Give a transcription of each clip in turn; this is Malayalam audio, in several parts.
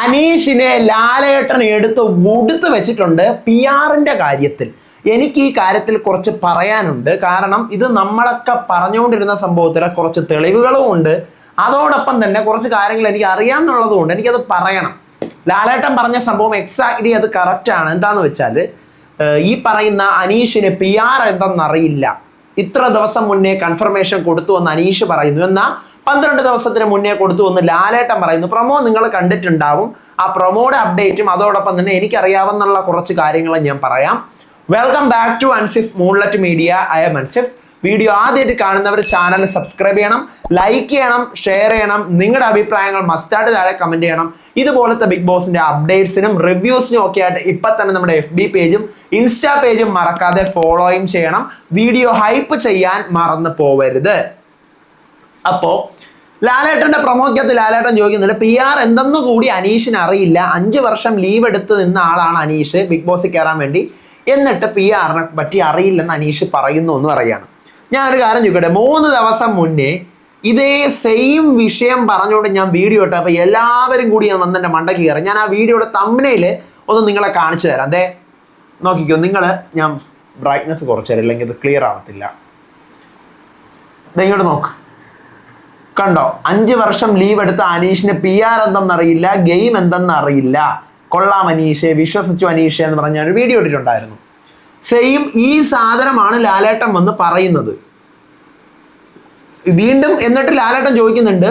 അനീഷിനെ ലാലേട്ടൻ എടുത്ത് ഉടുത്ത് വെച്ചിട്ടുണ്ട് പി ആറിന്റെ കാര്യത്തിൽ. എനിക്ക് ഈ കാര്യത്തിൽ കുറച്ച് പറയാനുണ്ട്. കാരണം ഇത് നമ്മളൊക്കെ പറഞ്ഞുകൊണ്ടിരുന്ന സംഭവത്തിൽ കുറച്ച് തെളിവുകളും ഉണ്ട്. അതോടൊപ്പം തന്നെ കുറച്ച് കാര്യങ്ങൾ എനിക്ക് അറിയാമെന്നുള്ളതുകൊണ്ട് കൊണ്ട് എനിക്കത് പറയണം. ലാലേട്ടൻ പറഞ്ഞ സംഭവം എക്സാക്ട്ലി അത് കറക്റ്റ് ആണ്. എന്താന്ന് വെച്ചാൽ ഈ പറയുന്ന അനീഷിന് പി ആർ എന്തെന്നറിയില്ല. ഇത്ര ദിവസം മുന്നേ കൺഫർമേഷൻ കൊടുത്തു എന്ന് അനീഷ് പറയുന്നു. എന്നാൽ പന്ത്രണ്ട് ദിവസത്തിന് മുന്നേ കൊടുത്തു എന്ന് ലാലേട്ടൻ പറയുന്നു. പ്രൊമോ നിങ്ങൾ കണ്ടിട്ടുണ്ടാവും. ആ പ്രൊമോയുടെ അപ്ഡേറ്റും അതോടൊപ്പം തന്നെ എനിക്കറിയാവുന്നുള്ള കുറച്ച് കാര്യങ്ങൾ ഞാൻ പറയാം. Welcome back to Ansif Moonlet Media I'm Ansif video ആദ്യമായിട്ട് കാണുന്നവർ ചാനൽ സബ്സ്ക്രൈബ് ചെയ്യണം ലൈക്ക് ചെയ്യണം ഷെയർ ചെയ്യണം. നിങ്ങളുടെ അഭിപ്രായങ്ങൾ മസ്റ്റായിട്ട് താഴെ കമന്റ് ചെയ്യണം. ഇതുപോലത്തെ ബിഗ് ബോസിന്റെ അപ്ഡേറ്റ്സിനും റിവ്യൂസിനും ഒക്കെ ആയിട്ട് ഇപ്പം തന്നെ നമ്മുടെ എഫ് ബി പേജും ഇൻസ്റ്റാ പേജും മറക്കാതെ ഫോളോയും ചെയ്യണം. വീഡിയോ ഹൈപ്പ് ചെയ്യാൻ മറന്നു പോവരുത്. അപ്പോ ലാലേട്ടന്റെ പ്രൊമോക്കകത്ത് ലാലേട്ടൻ ചോദിക്കുന്നില്ല പി ആർ എന്തെന്ന് കൂടി അനീഷിന് അറിയില്ല. അഞ്ച് വർഷം ലീവ് എടുത്ത് നിന്ന ആളാണ് അനീഷ്. ബിഗ് ബോസിൽ കയറാൻ വേണ്ടി. എന്നിട്ട് പി ആറിനെ പറ്റി അറിയില്ലെന്ന് അനീഷ് പറയുന്നു എന്ന് പറയാണ്. ഞാനൊരു കാര്യം ചോദിക്കട്ടെ മൂന്ന് ദിവസം മുന്നേ ഇതേ സെയിം വിഷയം പറഞ്ഞുകൊണ്ട് ഞാൻ വീഡിയോ ഇട്ട്. അപ്പോൾ എല്ലാവരും കൂടി ഞാൻ വന്നെന്റെ മണ്ടയ്ക്ക് കയറി. ഞാൻ ആ വീഡിയോയുടെ തമ്മനയിൽ ഒന്ന് നിങ്ങളെ കാണിച്ചു തരാം. അതെ നോക്കിക്കോ നിങ്ങൾ ഞാൻ ബ്രൈറ്റ്നസ് കുറച്ചു തരാം അല്ലെങ്കിൽ ഇത് ക്ലിയർ ആവത്തില്ല. ഇങ്ങോട്ട് നോക്ക്. കണ്ടോ? അഞ്ച് വർഷം ലീവ് എടുത്ത അനീഷിന് പി ആർ എന്തെന്നറിയില്ല ഗെയിം എന്തെന്ന് അറിയില്ല കൊള്ളാം അനീഷെ വിശ്വസിച്ചു അനീഷെ എന്ന് പറഞ്ഞ ഒരു വീഡിയോ ഇട്ടിട്ടുണ്ടായിരുന്നു. സെയിം ഈ സാധനമാണ് ലാലേട്ടൻ വന്ന് പറയുന്നത്. വീണ്ടും എന്നിട്ട് ലാലേട്ടൻ ചോദിക്കുന്നുണ്ട്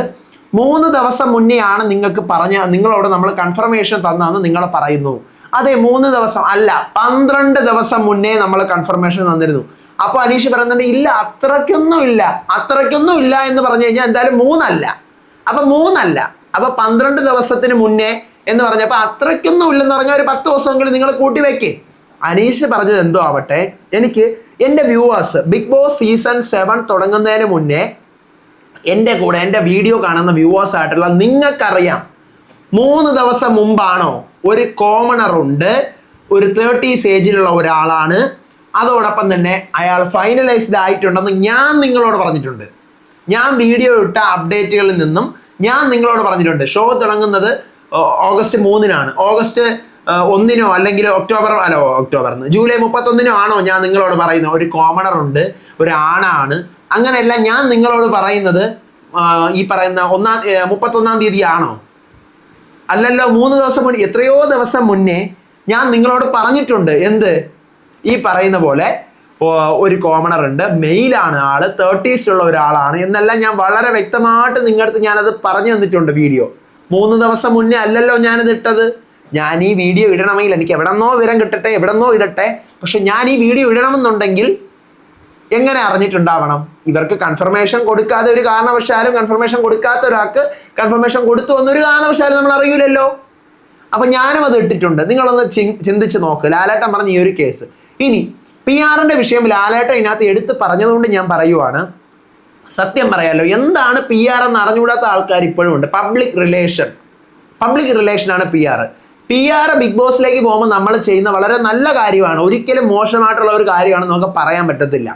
മൂന്ന് ദിവസം മുന്നേ ആണ് നിങ്ങൾക്ക് പറഞ്ഞ നിങ്ങളോട് നമ്മൾ കൺഫർമേഷൻ തന്നാന്ന് നിങ്ങൾ പറയുന്നു. അതെ മൂന്ന് ദിവസം അല്ല പന്ത്രണ്ട് ദിവസം മുന്നേ നമ്മൾ കൺഫർമേഷൻ തന്നിരുന്നു. അപ്പൊ അനീഷ് പറയുന്നുണ്ട് ഇല്ല അത്രയ്ക്കൊന്നും ഇല്ല അത്രയ്ക്കൊന്നും ഇല്ല എന്ന് പറഞ്ഞു കഴിഞ്ഞാൽ എന്തായാലും മൂന്നല്ല. അപ്പൊ മൂന്നല്ല. അപ്പൊ പന്ത്രണ്ട് ദിവസത്തിന് മുന്നേ എന്ന് പറഞ്ഞപ്പോ അത്രയ്ക്കൊന്നും ഇല്ലെന്ന് പറഞ്ഞാൽ ഒരു പത്ത് ദിവസമെങ്കിലും നിങ്ങൾ കൂട്ടി വെക്കേ. അനീഷ് പറഞ്ഞത് എന്തോ ആവട്ടെ? എനിക്ക് എന്റെ viewers Bigg Boss season seven തുടങ്ങുന്നതിന് മുന്നേ എന്റെ കൂടെ എന്റെ വീഡിയോ കാണുന്ന വ്യൂവേഴ്സ് ആയിട്ടുള്ള നിങ്ങൾക്കറിയാം. മൂന്ന് ദിവസം മുമ്പാണോ ഒരു കോമണർ ഉണ്ട്. ഒരു തേർട്ടീസ് ഏജിലുള്ള ഒരാളാണ്. അതോടൊപ്പം തന്നെ അയാൾ ഫൈനലൈസ്ഡ് ആയിട്ടുണ്ടെന്ന് ഞാൻ നിങ്ങളോട് പറഞ്ഞിട്ടുണ്ട്. ഞാൻ വീഡിയോ ഇട്ട അപ്ഡേറ്റുകളിൽ നിന്നും ഞാൻ നിങ്ങളോട് പറഞ്ഞിട്ടുണ്ട്. ഷോ തുടങ്ങുന്നത് ഓഗസ്റ്റ് മൂന്നിനാണ്. ഓഗസ്റ്റ് ഒന്നിനോ അല്ലെങ്കിൽ ഒക്ടോബർ അല്ല ഒക്ടോബർ ജൂലൈ മുപ്പത്തൊന്നിനോ ആണോ ഞാൻ നിങ്ങളോട് പറയുന്നത്? ഒരു കോമണർ ഉണ്ട് ഒരു ആണാണ്. അങ്ങനെയല്ല ഞാൻ നിങ്ങളോട് പറയുന്നത് ഈ പറയുന്ന ഒന്നാം മുപ്പത്തൊന്നാം തീയതി ആണോ? അല്ലല്ലോ മൂന്ന് ദിവസം മുന്നേ എത്രയോ ദിവസം മുന്നേ ഞാൻ നിങ്ങളോട് പറഞ്ഞിട്ടുണ്ട്. എന്ത്? ഈ പറയുന്ന പോലെ ഒരു കോമണർ ഉണ്ട്. മെയിലാണ് ആൾ. തേർട്ടീസിലുള്ള ഒരാളാണ്. എന്നെല്ലാം ഞാൻ വളരെ വ്യക്തമായിട്ട് നിങ്ങളുടെ ഞാനത് പറഞ്ഞു തന്നിട്ടുണ്ട് വീഡിയോ മൂന്ന് ദിവസം മുന്നേ അല്ലല്ലോ ഞാനത് ഇട്ടത്. ഞാൻ ഈ വീഡിയോ ഇടണമെങ്കിൽ എനിക്ക് എവിടെന്നോ വിവരം കിട്ടട്ടെ എവിടെന്നോ ഇടട്ടെ. പക്ഷെ ഞാൻ ഈ വീഡിയോ ഇടണമെന്നുണ്ടെങ്കിൽ എങ്ങനെ അറിഞ്ഞിട്ടുണ്ടാവണം? ഇവർക്ക് കൺഫർമേഷൻ കൊടുക്കാതെ ഒരു കാരണവശാലും കൺഫർമേഷൻ കൊടുക്കാത്ത ഒരാൾക്ക് കൺഫർമേഷൻ കൊടുത്തു എന്നൊരു കാരണവശാലും നമ്മൾ അറിയില്ലല്ലോ അപ്പൊ ഞാനും അത് ഇട്ടിട്ടുണ്ട്. നിങ്ങളൊന്ന് ചിന്തിച്ച് നോക്ക്. ലാലേട്ടൻ പറഞ്ഞ ഈ ഒരു കേസ് ഇനി പി ആറിന്റെ വിഷയം ലാലേട്ട ഇതിനകത്ത് എടുത്ത് പറഞ്ഞതുകൊണ്ട് ഞാൻ പറയുവാണ്. സത്യം പറയാലോ എന്താണ് പി ആർ എന്ന് അറിഞ്ഞുകൂടാത്ത ആൾക്കാർ ഇപ്പോഴും ഉണ്ട്. പബ്ലിക് റിലേഷൻ പബ്ലിക് റിലേഷൻ ആണ് P R P R Bigg ബോസിലേക്ക് പോകുമ്പോൾ നമ്മൾ ചെയ്യുന്ന വളരെ നല്ല കാര്യമാണ്. ഒരിക്കലും മോശമായിട്ടുള്ള ഒരു കാര്യമാണ് നമുക്ക് പറയാൻ പറ്റത്തില്ല.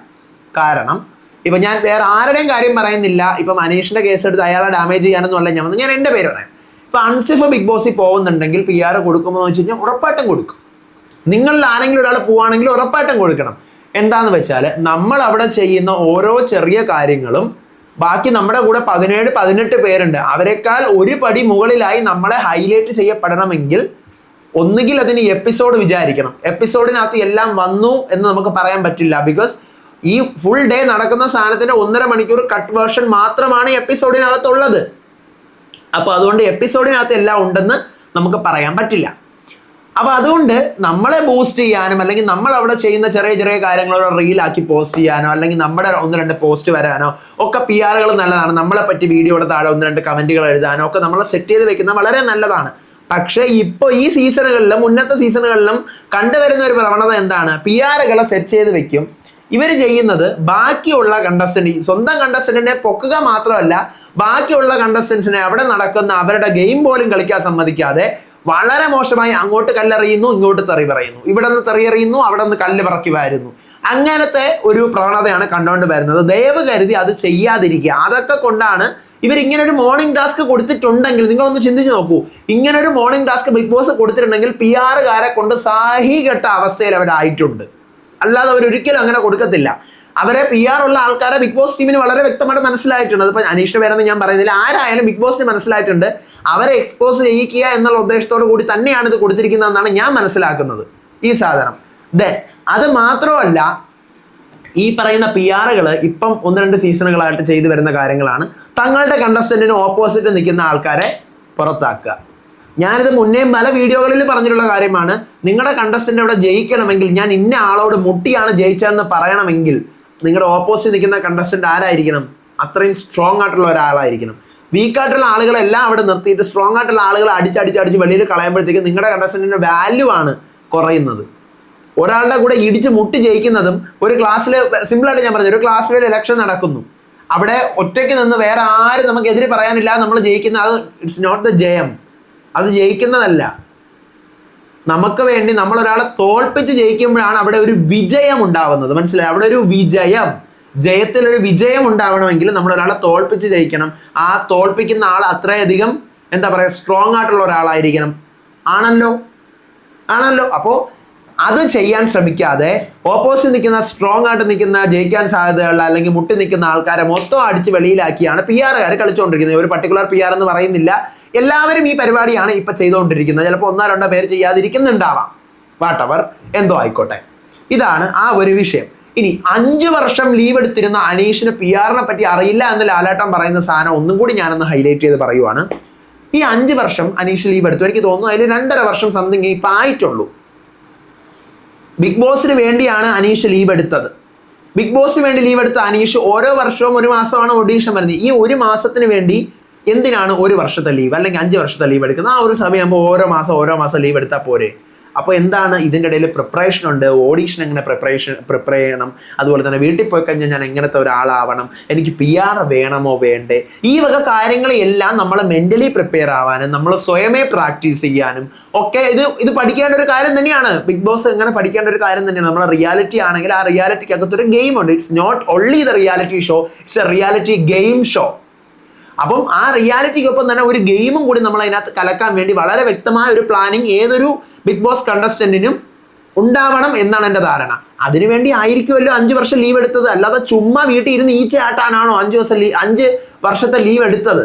കാരണം ഇപ്പൊ ഞാൻ വേറെ ആരുടെയും കാര്യം പറയുന്നില്ല. ഇപ്പൊ മനീഷിന്റെ കേസ് എടുത്ത് അയാളെ ഡാമേജ് ചെയ്യാനെന്നുള്ള ഞാൻ ഞാൻ എന്റെ പേര് പറയാം. ഇപ്പൊ അൺസിഫ് ബിഗ് ബോസിൽ പോകുന്നുണ്ടെങ്കിൽ പി ആർ കൊടുക്കുമ്പോൾ വെച്ച് കഴിഞ്ഞാൽ ഉറപ്പായിട്ടും കൊടുക്കും. നിങ്ങളിൽ ആരെങ്കിലും ഒരാൾ പോവാണെങ്കിൽ ഉറപ്പായിട്ടും കൊടുക്കണം. എന്താന്ന് വെച്ചാൽ നമ്മൾ അവിടെ ചെയ്യുന്ന ഓരോ ചെറിയ കാര്യങ്ങളും ബാക്കി നമ്മുടെ കൂടെ പതിനേഴ് പതിനെട്ട് പേരുണ്ട്. അവരെക്കാൾ ഒരു പടി മുകളിലായി നമ്മളെ ഹൈലൈറ്റ് ചെയ്യപ്പെടണമെങ്കിൽ ഒന്നുകിൽ അതിന് എപ്പിസോഡ് വിചാരിക്കണം. എപ്പിസോഡിനകത്ത് എല്ലാം വന്നു എന്ന് നമുക്ക് പറയാൻ പറ്റില്ല. ബിക്കോസ് ഈ ഫുൾ ഡേ നടക്കുന്ന സാധനത്തിന്റെ ഒന്നര മണിക്കൂർ കട്ട് വേർഷൻ മാത്രമാണ് എപ്പിസോഡിനകത്തുള്ളത് അപ്പൊ അതുകൊണ്ട് എപ്പിസോഡിനകത്ത് എല്ലാം ഉണ്ടെന്ന് നമുക്ക് പറയാൻ പറ്റില്ല. അപ്പൊ അതുകൊണ്ട് നമ്മളെ ബൂസ്റ്റ് ചെയ്യാനും അല്ലെങ്കിൽ നമ്മൾ അവിടെ ചെയ്യുന്ന ചെറിയ ചെറിയ കാര്യങ്ങളോ റീലാക്കി പോസ്റ്റ് ചെയ്യാനോ അല്ലെങ്കിൽ നമ്മുടെ ഒന്ന് രണ്ട് പോസ്റ്റ് വരാനോ ഒക്കെ പി ആറുകൾ നല്ലതാണ്. നമ്മളെ പറ്റി വീഡിയോയുടെ താഴെ ഒന്ന് രണ്ട് കമന്റുകൾ എഴുതാനോ ഒക്കെ നമ്മളെ സെറ്റ് ചെയ്ത് വെക്കുന്ന വളരെ നല്ലതാണ്. പക്ഷേ ഇപ്പൊ ഈ സീസണുകളിലും മുന്നത്തെ സീസണുകളിലും കണ്ടുവരുന്ന ഒരു പ്രവണത എന്താണ്? പി ആറുകളെ സെറ്റ് ചെയ്ത് വെക്കും. ഇവർ ചെയ്യുന്നത് ബാക്കിയുള്ള കണ്ടസ്റ്റന്റ് സ്വന്തം കണ്ടസ്റ്റന്റിനെ പൊക്കുക മാത്രമല്ല ബാക്കിയുള്ള കണ്ടസ്റ്റൻസിനെ അവിടെ നടക്കുന്ന അവരുടെ ഗെയിം പോലും കളിക്കാൻ സമ്മതിക്കാതെ വളരെ മോശമായി അങ്ങോട്ട് കല്ലെറിയുന്നു ഇങ്ങോട്ട് തെറി പറയുന്നു. ഇവിടെ നിന്ന് തെറി എറിയുന്നു അവിടെ നിന്ന് കല്ല് പറക്കി വരുന്നു. അങ്ങനത്തെ ഒരു പ്രവണതയാണ് കണ്ടുകൊണ്ട് വരുന്നത്. ദയവ് കരുതി അത് ചെയ്യാതിരിക്കുക. അതൊക്കെ കൊണ്ടാണ് ഇവർ ഇങ്ങനെ ഒരു മോർണിംഗ് ടാസ്ക് കൊടുത്തിട്ടുണ്ടെങ്കിൽ നിങ്ങളൊന്ന് ചിന്തിച്ച് നോക്കൂ. ഇങ്ങനെ ഒരു മോർണിംഗ് ടാസ്ക് ബിഗ് ബോസ് കൊടുത്തിട്ടുണ്ടെങ്കിൽ പി ആറുകാരെ കൊണ്ട് സാഹികെട്ട അവസ്ഥയിൽ അവരായിട്ടുണ്ട് അല്ലാതെ അവരൊരിക്കലും അങ്ങനെ കൊടുക്കത്തില്ല. അവരെ പി ആർ ഉള്ള ആൾക്കാരെ ബിഗ് ബോസ് ടീമിന് വളരെ വ്യക്തമായിട്ട് മനസ്സിലായിട്ടുണ്ട്. അതിപ്പോൾ അനീഷ് പേരെന്ന് ഞാൻ പറയുന്നില്ല. ആരായാലും ബിഗ് ബോസിന് മനസ്സിലായിട്ടുണ്ട്. അവരെ എക്സ്പോസ് ചെയ്യിക്കുക എന്നുള്ള ഉദ്ദേശത്തോടു കൂടി തന്നെയാണ് ഇത് കൊടുത്തിരിക്കുന്നതെന്നാണ് ഞാൻ മനസ്സിലാക്കുന്നത്. ഈ സാധനം. ദെൻ അത് മാത്രമല്ല ഈ പറയുന്ന പി ആറുകൾ ഇപ്പം ഒന്ന് രണ്ട് സീസണുകളായിട്ട് ചെയ്തു വരുന്ന കാര്യങ്ങളാണ്. തങ്ങളുടെ കണ്ടസ്റ്റന്റിന് ഓപ്പോസിറ്റ് നിൽക്കുന്ന ആൾക്കാരെ പുറത്താക്കുക. ഞാനിത് മുന്നേ പല വീഡിയോകളിൽ പറഞ്ഞിട്ടുള്ള കാര്യമാണ്. നിങ്ങളുടെ കണ്ടസ്റ്റന്റ് അവിടെ ജയിക്കണമെങ്കിൽ ഞാൻ ഇന്ന ആളോട് മുട്ടിയാണ് ജയിച്ചതെന്ന് പറയണമെങ്കിൽ നിങ്ങളുടെ ഓപ്പോസിറ്റ് നിൽക്കുന്ന കണ്ടസ്റ്റന്റ് ആരായിരിക്കണം? അത്രയും സ്ട്രോങ് ആയിട്ടുള്ള ഒരാളായിരിക്കണം. വീക്കായിട്ടുള്ള ആളുകളെല്ലാം അവിടെ നിർത്തിയിട്ട് സ്ട്രോങ് ആയിട്ടുള്ള ആളുകളെ അടിച്ചടിച്ചടിച്ച് വെളിയിൽ കളയുമ്പോഴത്തേക്ക് നിങ്ങളുടെ കണ്ടസ്റ്റന്റിന്റെ വാല്യൂ ആണ് കുറയുന്നത്. ഒരാളുടെ കൂടെ ഇടിച്ച് മുട്ടി ജയിക്കുന്നതും ഒരു ക്ലാസ്സിൽ സിമ്പിളായിട്ട് ഞാൻ പറഞ്ഞു ഒരു ക്ലാസ്സിൽ ഇലക്ഷൻ നടക്കുന്നു. അവിടെ ഒറ്റയ്ക്ക് നിന്ന് വേറെ ആരും നമുക്ക് എതിരെ പറയാനില്ല നമ്മൾ ജയിക്കുന്ന അത് ഇറ്റ്സ് നോട്ട് ദ ജയം അത് ജയിക്കുന്നതല്ല. നമുക്ക് വേണ്ടി നമ്മൾ ഒരാളെ തോൽപ്പിച്ച് ജയിക്കുമ്പോഴാണ് അവിടെ ഒരു വിജയം ഉണ്ടാവുന്നത്. മനസ്സിലായി? അവിടെ ഒരു വിജയം. ജയത്തിൽ ഒരു വിജയം ഉണ്ടാവണമെങ്കിൽ നമ്മൾ ഒരാളെ തോൽപ്പിച്ച് ജയിക്കണം. ആ തോൽപ്പിക്കുന്ന ആൾ അത്രയധികം എന്താ പറയുക സ്ട്രോങ് ആയിട്ടുള്ള ഒരാളായിരിക്കണം. ആണല്ലോ? ആണല്ലോ? അപ്പോൾ അത് ചെയ്യാൻ ശ്രമിക്കാതെ ഓപ്പോസിറ്റ് നിൽക്കുന്ന സ്ട്രോങ് ആയിട്ട് നിൽക്കുന്ന ജയിക്കാൻ സാധ്യതയുള്ള അല്ലെങ്കിൽ മുട്ടി നിൽക്കുന്ന ആൾക്കാരെ മൊത്തം അടിച്ച് വെളിയിലാക്കിയാണ് പി ആറുകാർ കളിച്ചുകൊണ്ടിരിക്കുന്നത് ഒരു പർട്ടിക്കുലർ പി ആർ എന്ന് പറയുന്നില്ല. എല്ലാവരും ഈ പരിപാടിയാണ് ഇപ്പം ചെയ്തുകൊണ്ടിരിക്കുന്നത് ചിലപ്പോൾ ഒന്നോ രണ്ടോ പേര് ചെയ്യാതിരിക്കുന്നുണ്ടാവാം. വാട്ടവർ എന്തോ ആയിക്കോട്ടെ. ഇതാണ് ആ ഒരു വിഷയം. ഇനി അഞ്ച് വർഷം ലീവ് എടുത്തിരുന്ന അനീഷിന് പി ആറിനെ പറ്റി അറിയില്ല എന്ന് ലാലാട്ടൻ പറയുന്ന സാധനം ഒന്നും കൂടി ഞാനൊന്ന് ഹൈലൈറ്റ് ചെയ്ത് പറയുവാണ്. ഈ അഞ്ച് വർഷം അനീഷ് ലീവ് എടുത്തു. എനിക്ക് തോന്നുന്നു അതിൽ രണ്ടര വർഷം സംതിങ് ഇപ്പം ആയിട്ടുള്ളൂ. ബിഗ് ബോസിന് വേണ്ടിയാണ് അനീഷ് ലീവ് എടുത്തത്. ബിഗ് ബോസിന് വേണ്ടി ലീവ് എടുത്ത അനീഷ് ഓരോ വർഷവും ഒരു മാസമാണ് ഒഡീഷൻ വരുന്നത്. ഈ ഒരു മാസത്തിന് വേണ്ടി എന്തിനാണ് ഒരു വർഷത്തെ ലീവ് അല്ലെങ്കിൽ അഞ്ച് വർഷത്തെ ലീവ് എടുക്കുന്നത്? ആ ഒരു സമയമാകുമ്പോൾ ഓരോ മാസം ഓരോ മാസം ലീവ് എടുത്താൽ പോരെ? അപ്പോൾ എന്താണ് ഇതിന്റെ ഇടയിൽ പ്രിപ്പറേഷൻ ഉണ്ട്? ഓഡീഷൻ എങ്ങനെ പ്രിപ്പറേഷൻ പ്രിപ്പയർ ചെയ്യണം? അതുപോലെ തന്നെ വീട്ടിൽ പോയി കഴിഞ്ഞാൽ ഞാൻ എങ്ങനത്തെ ഒരാളാവണം? എനിക്ക് പി ആർ വേണമോ? വേണ്ടേ? ഈ വക കാര്യങ്ങളെല്ലാം നമ്മൾ മെന്റലി പ്രിപ്പയർ ആവാനും നമ്മൾ സ്വയമേ പ്രാക്ടീസ് ചെയ്യാനും ഒക്കെ ഇത് ഇത് പഠിക്കേണ്ട ഒരു കാര്യം തന്നെയാണ്. ബിഗ് ബോസ് എങ്ങനെ പഠിക്കേണ്ട ഒരു കാര്യം തന്നെയാണ്. നമ്മുടെ റിയാലിറ്റി ആണെങ്കിൽ ആ റിയാലിറ്റിക്ക് അകത്തൊരു ഗെയിം ഉണ്ട്. It's not only the reality show it's a reality game show അപ്പം ആ റിയാലിറ്റിക്കൊപ്പം തന്നെ ഒരു ഗെയിമും കൂടി നമ്മൾ അതിനകത്ത് കലക്കാൻ വേണ്ടി വളരെ വ്യക്തമായ ഒരു പ്ലാനിങ് ഏതൊരു ബിഗ് ബോസ് കണ്ടസ്റ്റന്റിനും ഉണ്ടാവണം എന്നാണ് എന്റെ ധാരണ. അതിനുവേണ്ടി ആയിരിക്കുമല്ലോ അഞ്ച് വർഷം ലീവ് എടുത്തത്. അല്ലാതെ ചുമ്മാ വീട്ടിൽ ഇരുന്ന് ഈച്ച ആട്ടാനാണോ അഞ്ച് ദിവസം ലീവ് അഞ്ച് വർഷത്തെ ലീവ് എടുത്തത്?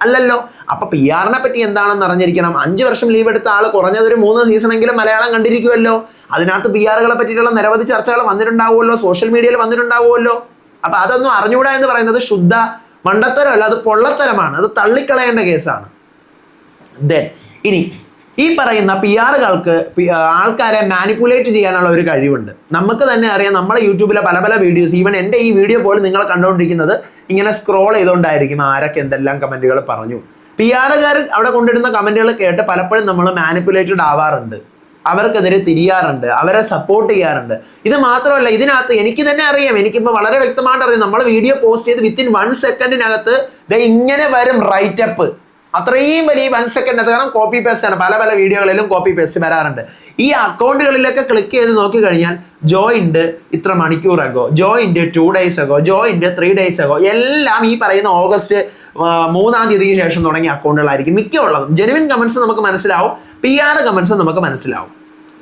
അല്ലല്ലോ. അപ്പൊ പി ആറിനെ പറ്റി എന്താണെന്ന് അറിഞ്ഞിരിക്കണം. അഞ്ച് വർഷം ലീവ് എടുത്ത ആൾ കുറഞ്ഞത് ഒരു മൂന്ന് സീസണെങ്കിലും മലയാളം കണ്ടിരിക്കുമല്ലോ. അതിനകത്ത് പി ആറുകളെ പറ്റിയിട്ടുള്ള നിരവധി ചർച്ചകൾ വന്നിട്ടുണ്ടാവുമല്ലോ. സോഷ്യൽ മീഡിയയിൽ വന്നിട്ടുണ്ടാവുമല്ലോ. അപ്പൊ അതൊന്നും അറിഞ്ഞുകൂടാ എന്ന് പറയുന്നത് ശുദ്ധ മണ്ടത്തരമല്ല അത് പൊള്ളത്തരമാണ്. അത് തള്ളിക്കളയേണ്ട കേസാണ് ദെൻ ഇനി ഈ പറയുന്ന പി ആറുകൾക്ക് ആൾക്കാരെ മാനിപ്പുലേറ്റ് ചെയ്യാനുള്ള ഒരു കഴിവുണ്ട്. നമുക്ക് തന്നെ അറിയാം നമ്മളെ യൂട്യൂബിലെ പല പല വീഡിയോസ് ഈവൻ എന്റെ ഈ വീഡിയോ പോലും നിങ്ങൾ കണ്ടുകൊണ്ടിരിക്കുന്നത് ഇങ്ങനെ സ്ക്രോൾ ചെയ്തുകൊണ്ടായിരിക്കും ആരൊക്കെ എന്തെല്ലാം കമന്റുകൾ പറഞ്ഞു. പി ആറുകാർ അവിടെ കൊണ്ടിടുന്ന കമന്റുകൾ കേട്ട് പലപ്പോഴും നമ്മൾ മാനിപ്പുലേറ്റഡ് ആവാറുണ്ട്. അവർക്കെതിരെ തിരിയാറുണ്ട് അവരെ സപ്പോർട്ട് ചെയ്യാറുണ്ട്. ഇത് മാത്രമല്ല ഇതിനകത്ത് എനിക്ക് തന്നെ അറിയാം എനിക്കിപ്പോൾ വളരെ വ്യക്തമായിട്ട് അറിയാം നമ്മൾ വീഡിയോ പോസ്റ്റ് ചെയ്ത് വിത്തിൻ വൺ സെക്കൻഡിനകത്ത് ഇങ്ങനെ വരും റൈറ്റപ്പ് അത്രയും വലിയ വൺ സെക്കൻഡ് അത് കാരണം കോപ്പി പേസ്റ്റ് ആണ്. പല പല വീഡിയോകളിലും കോപ്പി പേസ്റ്റ് വരാറുണ്ട്. ഈ അക്കൗണ്ടുകളിലൊക്കെ ക്ലിക്ക് ചെയ്ത് നോക്കി കഴിഞ്ഞാൽ ജോയിൻഡ് ഇത്ര മണിക്കൂർ ago joined two days ago joined three days ago എല്ലാം ഈ പറയുന്ന ഓഗസ്റ്റ് മൂന്നാം തീയതിക്ക് ശേഷം തുടങ്ങിയ അക്കൗണ്ടുകളായിരിക്കും മിക്ക ഉള്ളതും ജെനുവിൻ കമൻസ് നമുക്ക് മനസ്സിലാവും. പി ആർ കമൻസ് നമുക്ക് മനസ്സിലാവും.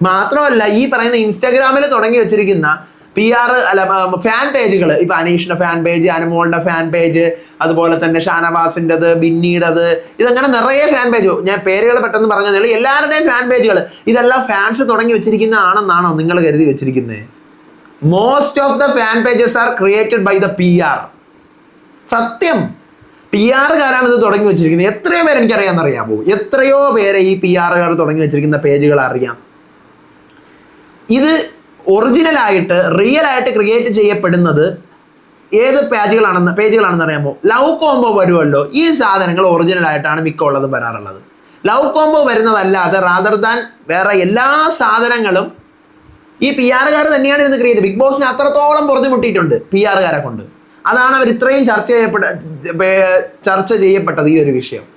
മാത്രമല്ല ഈ പറയുന്ന ഇൻസ്റ്റാഗ്രാമിൽ തുടങ്ങി വെച്ചിരിക്കുന്ന പി ആർ അല്ല ഫാൻ പേജുകൾ ഇപ്പൊ അനീഷിന്റെ ഫാൻ പേജ് അനുമോളുടെ ഫാൻ പേജ് അതുപോലെ തന്നെ ഷാനവാസിന്റെത് ബിന്നീടത് ഇതങ്ങനെ നിറയെ ഫാൻ പേജ് ഞാൻ പേരുകൾ പെട്ടെന്ന് പറഞ്ഞതേ എല്ലാവരുടെയും ഫാൻ പേജുകൾ ഇതെല്ലാം ഫാൻസ് തുടങ്ങി വെച്ചിരിക്കുന്ന ആണെന്നാണോ നിങ്ങൾ കരുതി വെച്ചിരിക്കുന്നത് most of the fan pages are created by the P R സത്യം. പി ആറുകാരാണ് ഇത് തുടങ്ങി വെച്ചിരിക്കുന്നത്. എത്രയോ പേര് എനിക്കറിയാമെന്നറിയാമോ? എത്രയോ പേരെ ഈ പി ആറുകാർ തുടങ്ങി വെച്ചിരിക്കുന്ന പേജുകൾ അറിയാം. ഇത് ഒറിജിനൽ ആയിട്ട് റിയൽ ആയിട്ട് ക്രിയേറ്റ് ചെയ്യപ്പെടുന്നത് ഏത് പേജുകളാണെന്ന് പേജുകളാണെന്ന് അറിയാമോ? ലവ് കോംബോ വരുമല്ലോ. ഈ സാധനങ്ങൾ ഒറിജിനൽ ആയിട്ടാണ് മിക്ക ഉള്ളത് വരാറുള്ളത്. ലവ് കോംബോ വരുന്നതല്ലാതെ റാദർ ദാൻ വേറെ എല്ലാ സാധനങ്ങളും ഈ പി ആറുകാർ തന്നെയാണ് ഇത് ക്രിയേറ്റ് ബിഗ് ബോസിന് അത്രത്തോളം പൊറുതിമുട്ടിയിട്ടുണ്ട് പി ആറുകാരെ കൊണ്ട്. അതാണ് അവർ ഇത്രയും ചർച്ച ചെയ്യപ്പെട്ട ചർച്ച ചെയ്യപ്പെട്ടത് ഈ ഒരു വിഷയം.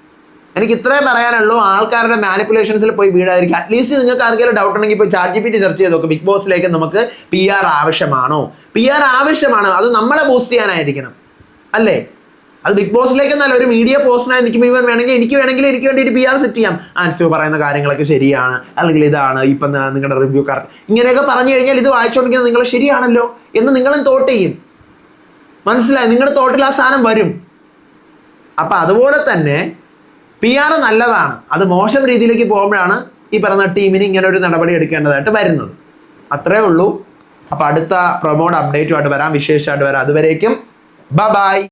എനിക്ക് ഇത്രേ പറയാനുള്ളൂ. ആൾക്കാരുടെ മാനിപ്പുലേഷൻസിൽ പോയി വീടായിരിക്കും അറ്റ്ലീസ്റ്റ് നിങ്ങൾക്ക് ആർക്കെങ്കിലും ഡൗട്ട് ഉണ്ടെങ്കിൽ ഇപ്പോൾ chat G P T search ചെയ്ത് നോക്കും. ബിഗ് ബോസിലേക്ക് നമുക്ക് പി ആർ ആവശ്യമാണോ? പി ആർ ആവശ്യമാണ്. അത് നമ്മളെ ബൂസ്റ്റ് ചെയ്യാനായിരിക്കണം. അല്ലേ? അത് ബിഗ് ബോസിലേക്ക് എന്നല്ല ഒരു മീഡിയ പോസ്റ്റിനായി നിൽക്കുമ്പോൾ ഇവൻ വേണമെങ്കിൽ എനിക്ക് വേണമെങ്കിൽ എനിക്ക് വേണ്ടിയിട്ട് പി ആർ സെറ്റ് ചെയ്യാം. ആൻസിയോ പറയുന്ന കാര്യങ്ങളൊക്കെ ശരിയാണ്. അല്ലെങ്കിൽ ഇതാണ് ഇപ്പം നിങ്ങളുടെ റിവ്യൂ കറക്റ്റ് ഇങ്ങനെയൊക്കെ പറഞ്ഞു കഴിഞ്ഞാൽ ഇത് വായിച്ചുകൊണ്ടിരിക്കുന്നത് നിങ്ങൾ ശരിയാണല്ലോ എന്ന് നിങ്ങളും തോട്ട് ചെയ്യും. മനസ്സിലായി? നിങ്ങളുടെ തോട്ടിൽ ആ സാധനം വരും. അപ്പം അതുപോലെ തന്നെ പി ആർ നല്ലതാണ്. അത് മോശം രീതിയിലേക്ക് പോകുമ്പോഴാണ് ഈ പറയുന്ന ടീമിന് ഇങ്ങനെ ഒരു നടപടി എടുക്കേണ്ടതായിട്ട് വരുന്നത്. അത്രേ ഉള്ളൂ. അപ്പോൾ അടുത്ത പ്രൊമോഡ് അപ്ഡേറ്റുമായിട്ട് വരാം. വിശേഷമായിട്ട് വരാം. അതുവരേക്കും. ബ ബായ്